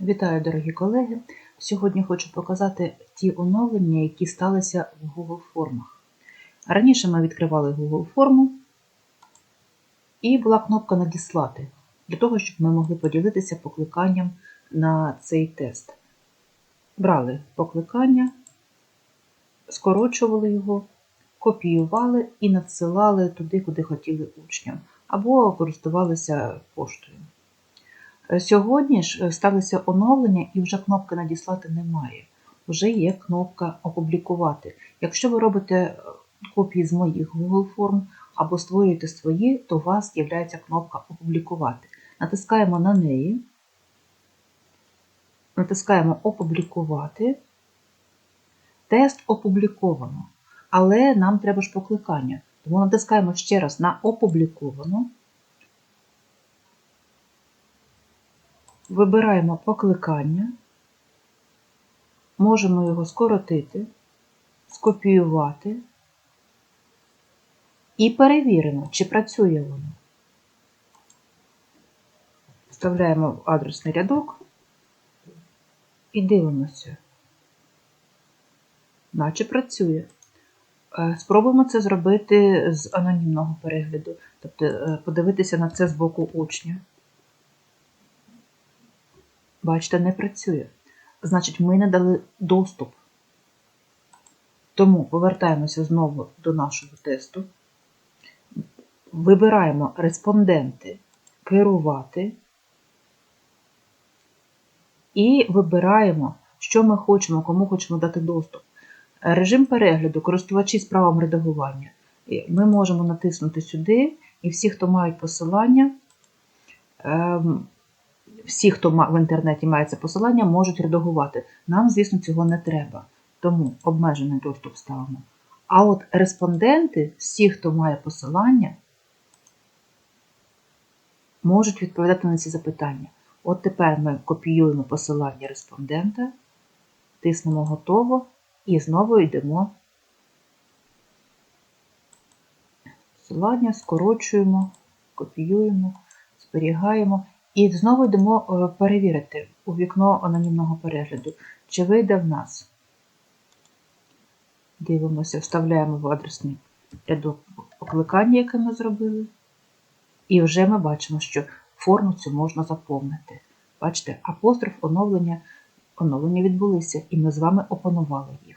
Вітаю, дорогі колеги! Сьогодні хочу показати ті оновлення, які сталися в Google формах. Раніше ми відкривали Google форму і була кнопка Надіслати для того, щоб ми могли поділитися покликанням на цей тест. Брали покликання, скорочували його, копіювали і надсилали туди, куди хотіли учням, або користувалися поштою. Сьогодні ж е, сталося оновлення і вже кнопки надіслати немає. Вже є кнопка опублікувати. Якщо ви робите е, копії з моїх Google форм або створюєте свої, то у вас з'являється кнопка опублікувати. Натискаємо на неї, натискаємо опублікувати. Тест опубліковано, але нам треба ж покликання. Тому натискаємо ще раз на опубліковано. Вибираємо покликання, можемо його скоротити, скопіювати і перевіримо, чи працює воно. Вставляємо в адресний рядок і дивимося, наче працює. Е, Спробуємо це зробити з анонімного перегляду, тобто е, подивитися на це з боку учня. Бачите, не працює. Значить, ми не дали доступ. Тому повертаємося знову до нашого тесту. Вибираємо респонденти керувати. І вибираємо, що ми хочемо, кому хочемо дати доступ. Режим перегляду, користувачі з правом редагування. Ми можемо натиснути сюди, і всі, хто мають посилання, ем, всі, хто в інтернеті має це посилання, можуть редагувати. Нам, звісно, цього не треба. Тому обмежений доступ ставимо. А от респонденти, всі, хто має посилання, можуть відповідати на ці запитання. От тепер ми копіюємо посилання респондента, тиснемо готово і знову йдемо. Посилання, скорочуємо, копіюємо, зберігаємо. І знову йдемо перевірити у вікно анонімного перегляду, чи вийде в нас. Дивимося, вставляємо в адресний рядок покликання, яке ми зробили. І вже ми бачимо, що форму цю можна заповнити. Бачите, апостроф оновлення, оновлення відбулися, і ми з вами опанували їх.